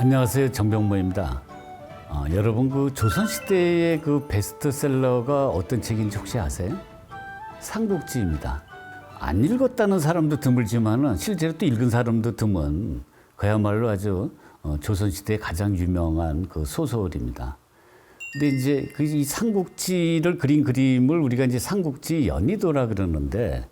안녕하세요 정병모입니다. 어, 여러분 그 조선 시대의 그 베스트셀러가 어떤 책인지 혹시 아세요? 삼국지입니다. 안 읽었다는 사람도 드물지만은 실제로 또 읽은 사람도 드문 그야말로 아주 어, 조선 시대의 가장 유명한 그 소설입니다. 근데 이제 그 이 삼국지를 그린 그림을 우리가 이제 삼국지 연희도라 그러는데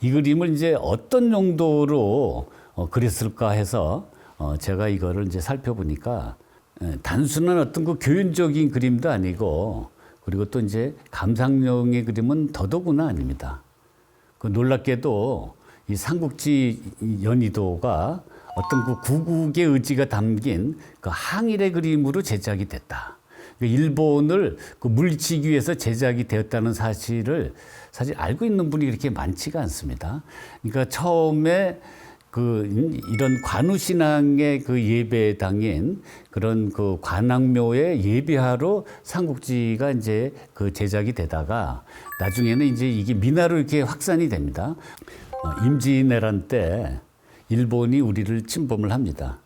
이 그림을 이제 어떤 용도로 어, 그렸을까 해서 어, 제가 이거를 이제 살펴보니까 에, 단순한 어떤 그 교훈적인 그림도 아니고 그리고 또 이제 감상용의 그림은 더더구나 아닙니다. 그 놀랍게도 이 삼국지 연희도가 어떤 그 구국의 의지가 담긴 그 항일의 그림으로 제작이 됐다. 그 일본을 그 물리치기 위해서 제작이 되었다는 사실을 사실 알고 있는 분이 그렇게 많지가 않습니다. 그러니까 처음에 그 이런 관우 신앙의 그 예배당인 그런 그 관악묘의 예배하러 삼국지가 이제 그 제작이 되다가 나중에는 이제 이게 민화로 이렇게 확산이 됩니다. 어, 임진왜란 때 일본이 우리를 침범을 합니다.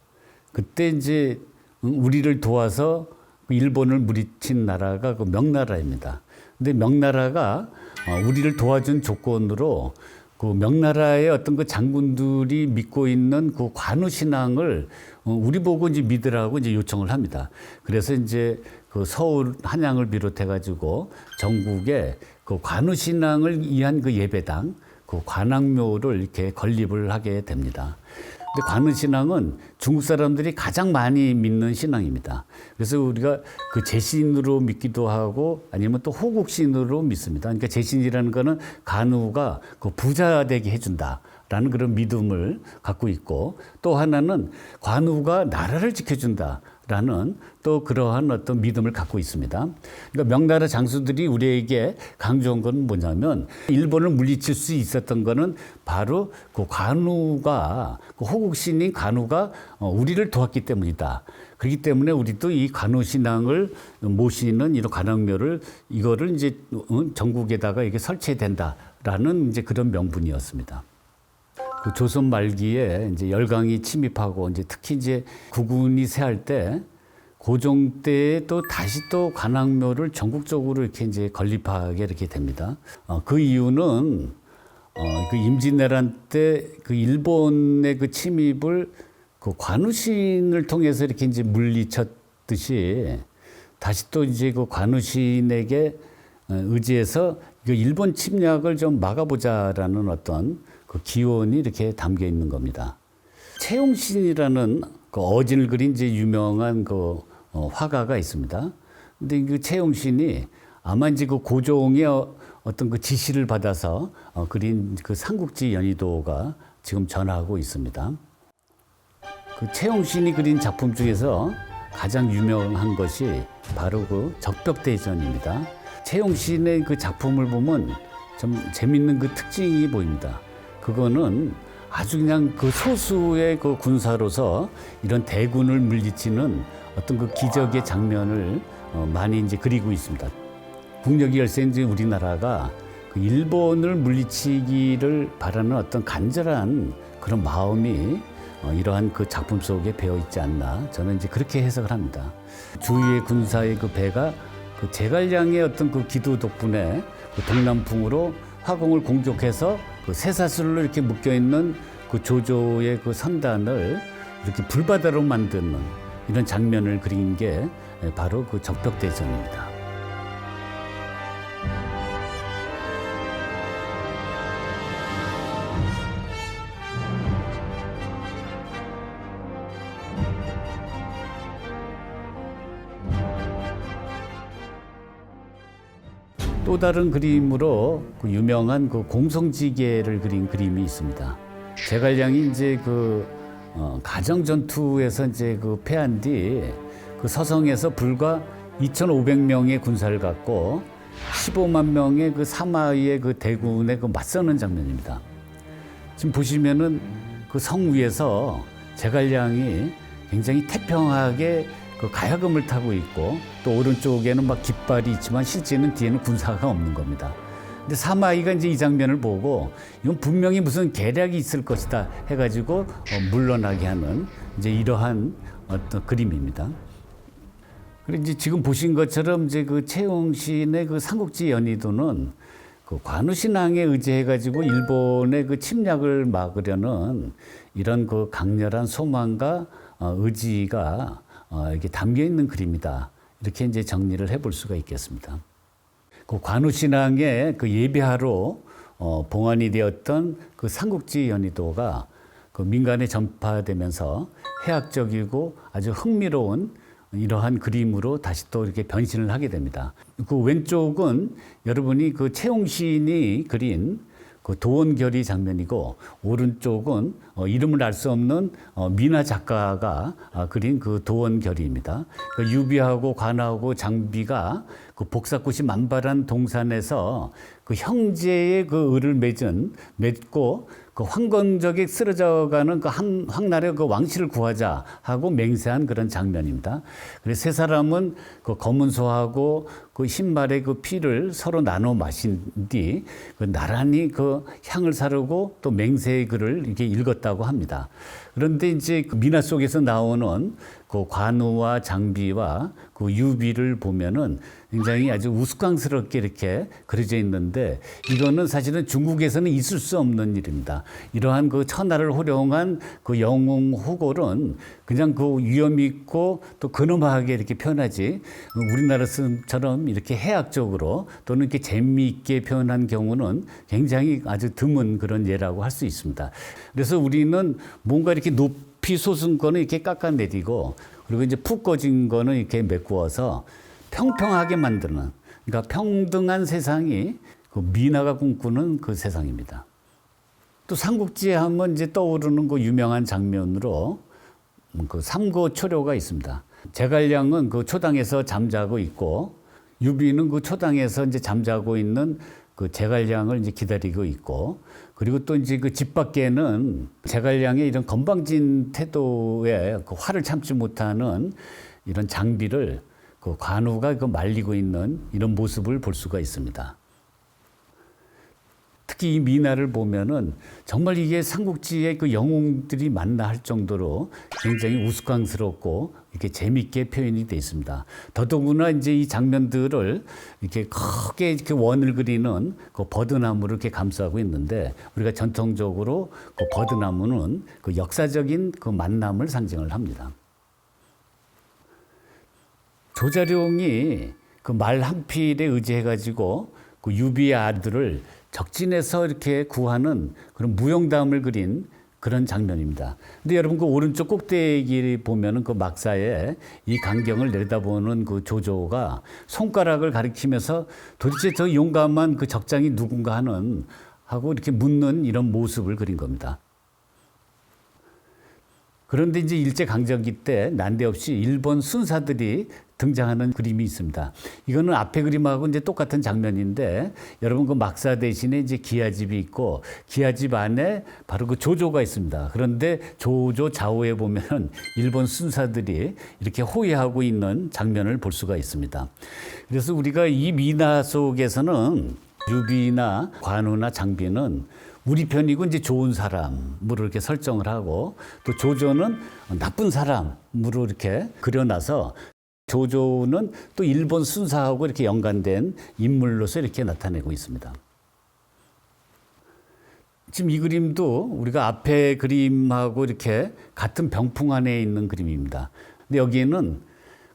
그때 이제 우리를 도와서 그 일본을 물리친 나라가 그 명나라입니다. 근데 명나라가 어, 우리를 도와준 조건으로 그 명나라의 어떤 그 장군들이 믿고 있는 그 관우 신앙을 어, 우리 보고 이제 믿으라고 이제 요청을 합니다. 그래서 이제 그 서울 한양을 비롯해 가지고 전국에 그 관우 신앙을 위한 그 예배당 그 관악묘를 이렇게 건립을 하게 됩니다. 근데 관우 신앙은 중국 사람들이 가장 많이 믿는 신앙입니다. 그래서 우리가 그 제신으로 믿기도 하고 아니면 또 호국신으로 믿습니다. 그러니까 제신이라는 거는 간우가 그 부자 되게 해준다. 라는 그런 믿음을 갖고 있고 또 하나는 관우가 나라를 지켜준다. 라는 또 그러한 어떤 믿음을 갖고 있습니다. 그러니까 명나라 장수들이 우리에게 강조한 건 뭐냐면 일본을 물리칠 수 있었던 거는 바로 그 관우가 그 호국신인 관우가 어, 우리를 도왔기 때문이다. 그렇기 때문에 우리도 이 관우 신앙을 모시는 이런 관악묘를 이거를 이제 어, 전국에다가 이게 설치해야 된다라는 이제 그런 명분이었습니다. 그 조선 말기에 이제 열강이 침입하고 이제 특히 이제 국군이 세할 때 고종 때에 또 다시 또 관악묘를 전국적으로 이렇게 이제 건립하게 이렇게 됩니다. 어, 그 이유는 어, 그 임진왜란 때 그 일본의 그 침입을 그 관우신을 통해서 이렇게 이제 물리쳤듯이 다시 또 이제 그 관우신에게 어, 의지해서 그 일본 침략을 좀 막아보자라는 어떤 그 기원이 이렇게 담겨 있는 겁니다. 채용신이라는 그 어진을 그린 이제 유명한 그 어, 화가가 있습니다. 근데 그 채용신이 아마 이제 그 고종의 어, 어떤 그 지시를 받아서 어, 그린 그 삼국지 연희도가 지금 전하고 있습니다. 그 채용신이 그린 작품 중에서 가장 유명한 것이 바로 그 적벽대전입니다. 채용신의 그 작품을 보면 좀 재밌는 그 특징이 보입니다. 그거는 아주 그냥 그 소수의 그 군사로서 이런 대군을 물리치는 어떤 그 기적의 장면을 어, 많이 이제 그리고 있습니다. 국력이 열세인 우리나라가 그 일본을 물리치기를 바라는 어떤 간절한 그런 마음이 어, 이러한 그 작품 속에 배어 있지 않나 저는 이제 그렇게 해석을 합니다. 주위의 군사의 그 배가 그 제갈량의 어떤 그 기도 덕분에 그 동남풍으로 화공을 공격해서 그 쇠사슬로 이렇게 묶여 있는 그 조조의 그 선단을 이렇게 불바다로 만드는 이런 장면을 그린 게 바로 그 적벽대전입니다. 또 다른 그림으로 그 유명한 그 공성지계를 그린 그림이 있습니다. 제갈량이 이제 그 어, 가정 전투에서 이제 그 패한 뒤 그 서성에서 불과 2,500명의 군사를 갖고 15만 명의 그 사마의 그 대군에 그 맞서는 장면입니다. 지금 보시면은 그 성 위에서 제갈량이 굉장히 태평하게 그 가야금을 타고 있고 또 오른쪽에는 막 깃발이 있지만 실제는 뒤에는 군사가 없는 겁니다. 근데 사마이가 이제 이 장면을 보고 이건 분명히 무슨 계략이 있을 것이다 해가지고 어, 물러나게 하는 이제 이러한 어떤 그림입니다. 그리고 이제 지금 보신 것처럼 이제 그 채용신의 그 삼국지 연희도는 그 관우신앙에 의지해 가지고 일본의 그 침략을 막으려는 이런 그 강렬한 소망과 어, 의지가 어, 이게 담겨 있는 그림이다. 이렇게 이제 정리를 해볼 수가 있겠습니다. 그 관우신앙의 그 예배하러 어, 봉안이 되었던 그 삼국지 연희도가 그 민간에 전파되면서 해학적이고 아주 흥미로운 이러한 그림으로 다시 또 이렇게 변신을 하게 됩니다. 그 왼쪽은 여러분이 그 채용신이 그린 그 도원결의 장면이고 오른쪽은 어, 이름을 알 수 없는 어, 미나 작가가 아, 그린 그 도원결의입니다. 그 유비하고 관하고 장비가 그 복사꽃이 만발한 동산에서 그 형제의 그 을을 맺은 맺고 그 황건적에 쓰러져가는 그 한, 황날의 그 왕실을 구하자 하고 맹세한 그런 장면입니다. 그래서 세 사람은 그 검은 소하고 그 신발의 그 피를 서로 나눠 마신 뒤 그 나란히 그 향을 사르고 또 맹세의 글을 이렇게 읽었다고 합니다. 그런데 이제 그 미나 속에서 나오는 그 관우와 장비와 그 유비를 보면은 굉장히 아주 우스꽝스럽게 이렇게 그려져 있는데 이거는 사실은 중국에서는 있을 수 없는 일입니다. 이러한 그 천하를 호령한 그 영웅 호골은 그냥 그 위험 있고 또 근엄하게 이렇게 표현하지 우리나라처럼 이렇게 해학적으로 또는 이렇게 재미있게 표현한 경우는 굉장히 아주 드문 그런 예라고 할 수 있습니다. 그래서 우리는 뭔가 이렇게 높 이 솟은 거는 이렇게 깎아내리고 그리고 이제 푹 꺼진 거는 이렇게 메꾸어서 평평하게 만드는 그러니까 평등한 세상이 그 미나가 꿈꾸는 그 세상입니다. 또 삼국지에 하면 이제 떠오르는 그 유명한 장면으로 그 삼고 초료가 있습니다. 제갈량은 그 초당에서 잠자고 있고 유비는 그 초당에서 이제 잠자고 있는 그 제갈량을 이제 기다리고 있고 그리고 또 이제 그 집 밖에는 제갈량의 이런 건방진 태도에 그 화를 참지 못하는 이런 장비를 그 관우가 그 말리고 있는 이런 모습을 볼 수가 있습니다. 특히 이 미나를 보면은 정말 이게 삼국지의 그 영웅들이 맞나 할 정도로 굉장히 우스꽝스럽고 이렇게 재밌게 표현이 되어 있습니다. 더더구나 이제 이 장면들을 이렇게 크게 이렇게 원을 그리는 그 버드나무를 이렇게 감싸고 있는데 우리가 전통적으로 그 버드나무는 그 역사적인 그 만남을 상징을 합니다. 조자룡이 그 말 한 필에 의지해 가지고 그 유비의 아들을 적진에서 이렇게 구하는 그런 무용담을 그린 그런 장면입니다. 근데 여러분 그 오른쪽 꼭대기 보면은 그 막사에 이 강경을 내려다보는 그 조조가 손가락을 가리키면서 도대체 저 용감한 그 적장이 누군가 하는 하고 이렇게 묻는 이런 모습을 그린 겁니다. 그런데 이제 일제 강점기 때 난데없이 일본 순사들이 등장하는 그림이 있습니다. 이거는 앞에 그림하고 이제 똑같은 장면인데 여러분 그 막사 대신에 이제 기아집이 있고 기아집 안에 바로 그 조조가 있습니다. 그런데 조조 좌우에 보면 일본 순사들이 이렇게 호위하고 있는 장면을 볼 수가 있습니다. 그래서 우리가 이 미나 속에서는 유비나 관우나 장비는 우리 편이고 이제 좋은 사람으로 이렇게 설정을 하고 또 조조는 나쁜 사람으로 이렇게 그려놔서 조조는 또 일본 순사하고 이렇게 연관된 인물로서 이렇게 나타내고 있습니다. 지금 이 그림도 우리가 앞에 그림하고 이렇게 같은 병풍 안에 있는 그림입니다. 근데 여기에는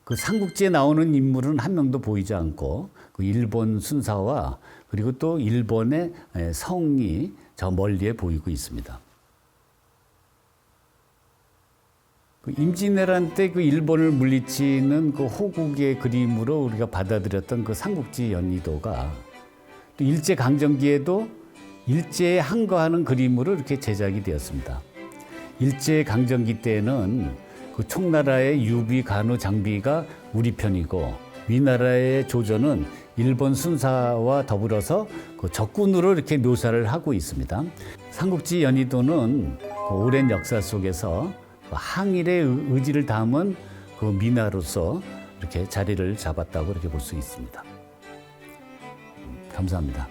그 삼국지에 나오는 인물은 한 명도 보이지 않고 그 일본 순사와 그리고 또 일본의 성이 저 멀리에 보이고 있습니다. 그 임진왜란 때 그 일본을 물리치는 그 호국의 그림으로 우리가 받아들였던 그 삼국지 연희도가 또 일제 강점기에도 일제에 항거하는 그림으로 이렇게 제작이 되었습니다. 일제 강점기 때는 그 총나라의 유비, 간우, 장비가 우리 편이고 위나라의 조조는 일본 순사와 더불어서 그 적군으로 이렇게 묘사를 하고 있습니다. 삼국지 연희도는 그 오랜 역사 속에서 그 항일의 의지를 담은 그 민화로서 이렇게 자리를 잡았다고 이렇게 볼 수 있습니다. 감사합니다.